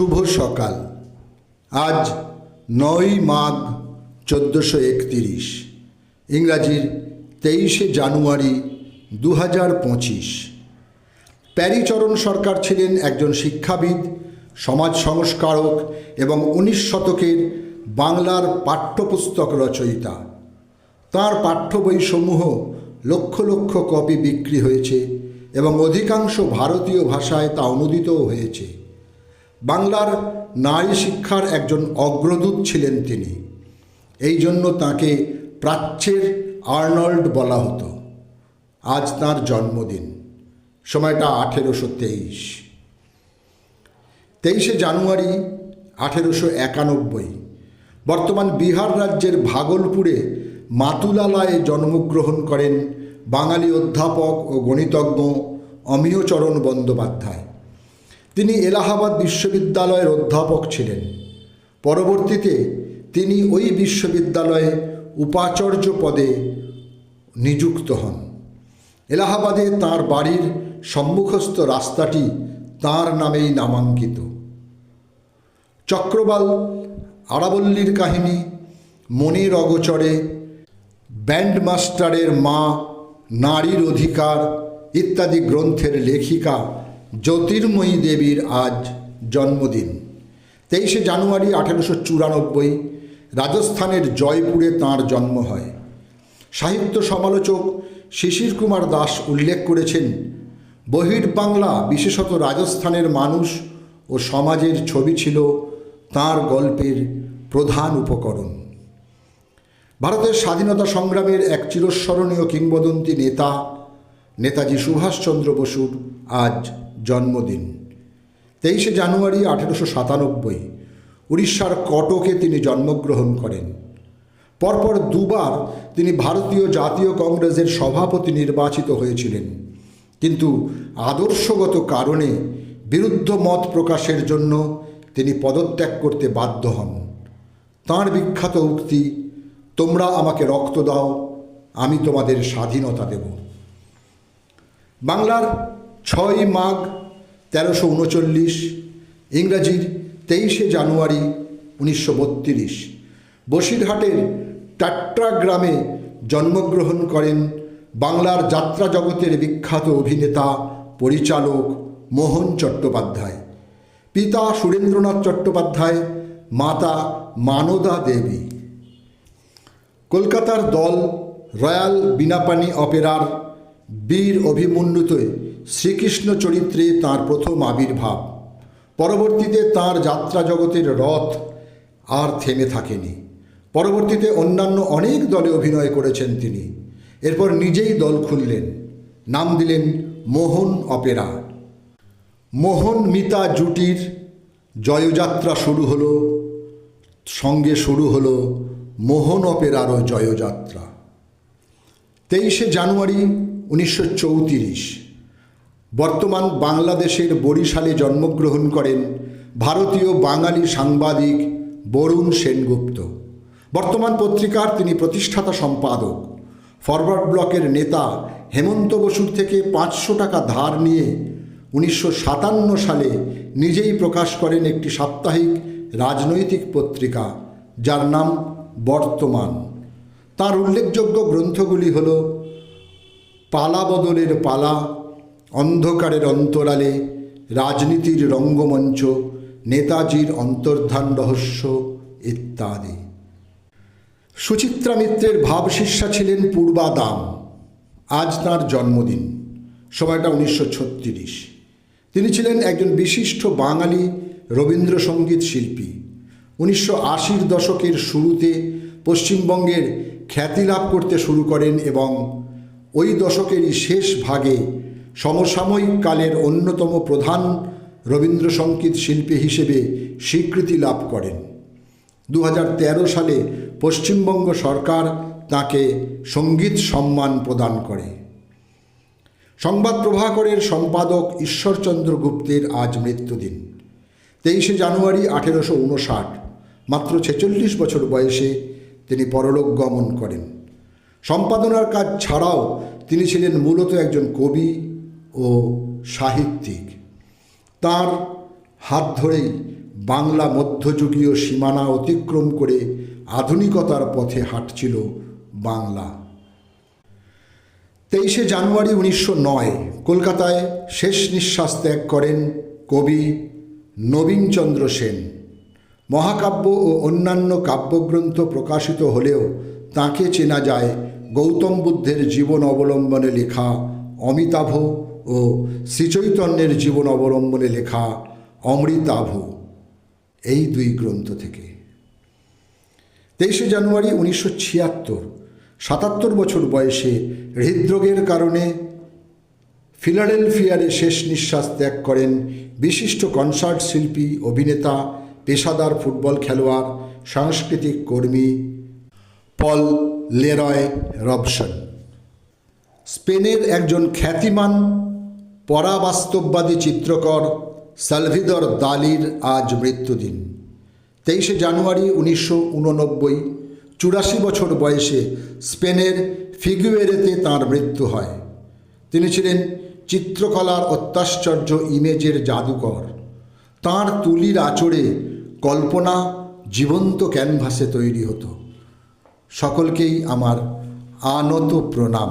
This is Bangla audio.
শুভ সকাল। আজ নয় মাঘ চোদ্দোশো একতিরিশ, ইংরাজির তেইশে জানুয়ারি দু হাজার পঁচিশ। প্যারিচরণ সরকার ছিলেন একজন শিক্ষাবিদ, সমাজ সংস্কারক এবং উনিশ শতকের বাংলার পাঠ্যপুস্তক রচয়িতা। তাঁর পাঠ্য বইসমূহ লক্ষ লক্ষ কপি বিক্রি হয়েছে এবং অধিকাংশ ভারতীয় ভাষায় তা অনুদিতও হয়েছে। বাংলার নারী শিক্ষার একজন অগ্রদূত ছিলেন তিনি। এই জন্য তাঁকে প্রাচ্যের আর্নল্ড বলা হতো। আজ তাঁর জন্মদিন। সময়টা আঠেরোশো তেইশ। তেইশে জানুয়ারি আঠেরোশো একানব্বই। বর্তমান বিহার রাজ্যের ভাগলপুরে মাতুলালায় জন্মগ্রহণ করেন বাঙালি অধ্যাপক ও গণিতজ্ঞ অমিয়চরণ বন্দ্যোপাধ্যায়। তিনি এলাহাবাদ বিশ্ববিদ্যালয়ের অধ্যাপক ছিলেন। পরবর্তীতে তিনি ওই বিশ্ববিদ্যালয়ে উপাচার্য পদে নিযুক্ত হন। এলাহাবাদে তার বাড়ির সম্মুখস্থ রাস্তাটি তার নামেই নামাঙ্কিত। চক্রবাল, আরাবল্লীর কাহিনী, মনের অগচরে, ব্যান্ডমাস্টারের মা, নারীর অধিকার ইত্যাদি গ্রন্থের লেখিকা জ্যোতির্ময়ী দেবীর আজ জন্মদিন। তেইশে জানুয়ারি আঠেরোশো চুরানব্বই, রাজস্থানের জয়পুরে তাঁর জন্ম হয়। সাহিত্য সমালোচক শিশির কুমার দাস উল্লেখ করেছেন, বহির্বাংলা বিশেষত রাজস্থানের মানুষ ও সমাজের ছবি ছিল তার গল্পের প্রধান উপকরণ। ভারতের স্বাধীনতা সংগ্রামের এক চিরস্মরণীয় কিংবদন্তি নেতা নেতাজি সুভাষচন্দ্র বসুর আজ জন্মদিন। তেইশে জানুয়ারি আঠেরোশো সাতানব্বই উড়িষ্যার কটকে তিনি জন্মগ্রহণ করেন। পরপর দুবার তিনি ভারতীয় জাতীয় কংগ্রেসের সভাপতি নির্বাচিত হয়েছিলেন। কিন্তু আদর্শগত কারণে বিরুদ্ধ মত প্রকাশের জন্য তিনি পদত্যাগ করতে বাধ্য হন। তাঁর বিখ্যাত উক্তি, তোমরা আমাকে রক্ত দাও, আমি তোমাদের স্বাধীনতা দেব। বাংলার ছয় মাঘ তেরোশো উনচল্লিশ, ইংরাজির তেইশে জানুয়ারি উনিশশো বত্রিশ। বসিরহাটের টাট্রা গ্রামে জন্মগ্রহণ করেন বাংলার যাত্রা জগতের বিখ্যাত অভিনেতা, পরিচালক মোহন চট্টোপাধ্যায়। পিতা সুরেন্দ্রনাথ চট্টোপাধ্যায়, মাতা মানদা দেবী। কলকাতার দল রয়্যাল বিনাপানি অপেরার বীর অভিমন্যুতে শ্রীকৃষ্ণ চরিত্রে তার প্রথম আবির্ভাব। পরবর্তীতে তার যাত্রা জগতের রথ আর থেমে থাকেনি। পরবর্তীতে অন্যান্য অনেক দলে অভিনয় করেছেন তিনি। এরপর নিজেই দল খুললেন। নাম দিলেন মোহন অপেরা। মোহন মিতা জুটির জয়যাত্রা শুরু হলো। সঙ্গে শুরু হলো মোহন অপেরারও জয়যাত্রা। তেইশে জানুয়ারি উনিশশো চৌত্রিশ। বর্তমান বাংলাদেশের বরিশালে জন্মগ্রহণ করেন ভারতীয় বাঙালি সাংবাদিক বরুণ সেনগুপ্ত। বর্তমান পত্রিকার তিনি প্রতিষ্ঠাতা সম্পাদক। ফরওয়ার্ড ব্লকের নেতা হেমন্ত বসুর থেকে পাঁচশো টাকা ধার নিয়ে উনিশশো সাতান্ন সালে নিজেই প্রকাশ করেন একটি সাপ্তাহিক রাজনৈতিক পত্রিকা, যার নাম বর্তমান। তার উল্লেখযোগ্য গ্রন্থগুলি হল পালা বদলের পালা, অন্ধকারের অন্তরালে, রাজনীতির রঙ্গমঞ্চ, নেতাজির অন্তর্ধান রহস্য ইত্যাদি। সুচিত্রা মিত্রের ভাবশিষ্যা ছিলেন পূর্বা দাম আজ তাঁর জন্মদিন, সময়টা উনিশশো তিনি ছিলেন একজন বিশিষ্ট বাঙালি রবীন্দ্রসঙ্গীত শিল্পী। উনিশশো আশির দশকের শুরুতে পশ্চিমবঙ্গের খ্যাতি লাভ করতে শুরু করেন এবং ওই দশকেরই শেষ ভাগে সমসাময়িক কালের অন্যতম প্রধান রবীন্দ্রসঙ্গীত শিল্পী হিসেবে স্বীকৃতি লাভ করেন। দু হাজার তেরো সালে পশ্চিমবঙ্গ সরকার তাকে সংগীত সম্মান প্রদান করে। সংবাদ প্রভাকরের সম্পাদক ঈশ্বরচন্দ্র গুপ্তের আজ মৃত্যুদিন, তেইশে জানুয়ারি আঠেরোশো উনষাট, মাত্র ছেচল্লিশ বছর বয়সে তিনি পরলোক গমন করেন। সম্পাদনার কাজ ছাড়াও তিনি ছিলেন মূলত একজন কবি ও সাহিত্যিক। তার হাত ধরেই বাংলা মধ্যযুগীয় সীমানা অতিক্রম করে আধুনিকতার পথে হাঁটছিল বাংলা। তেইশে জানুয়ারি উনিশশো নয়, কলকাতায় শেষ নিঃশ্বাস ত্যাগ করেন কবি নবীনচন্দ্র সেন। মহাকাব্য ও অন্যান্য কাব্যগ্রন্থ প্রকাশিত হলেও তাকে চেনা যায় গৌতম বুদ্ধের জীবন অবলম্বনে লেখা অমিতাভ ও শ্রীচৈতন্যের জীবন অবলম্বনে লেখা অমৃতাভ। এই দুই গ্রন্থ থেকে। তেইশে জানুয়ারি উনিশশো ছিয়াত্তর, সাতাত্তর বছর বয়সে হৃদরোগের কারণে ফিলাডেলফিয়ারে শেষ নিঃশ্বাস ত্যাগ করেন বিশিষ্ট কনসার্ট শিল্পী, অভিনেতা, পেশাদার ফুটবল খেলোয়াড়, সাংস্কৃতিক কর্মী পল লেরয় রবসন স্পেনের একজন খ্যাতিমান, পরাবাস্তববাদী চিত্রকর সালভিদর দালির আজ মৃত্যুদিন। তেইশে জানুয়ারি উনিশশো উননব্বই, চুরাশি বছর বয়সে স্পেনের ফিগুয়েরেতে তাঁর মৃত্যু হয়। তিনি ছিলেন চিত্রকলার অত্যাশ্চর্য ইমেজের জাদুকর। তাঁর তুলির আচরে কল্পনা জীবন্ত ক্যানভাসে তৈরি হতো। সকলকেই আমার আনত প্রণাম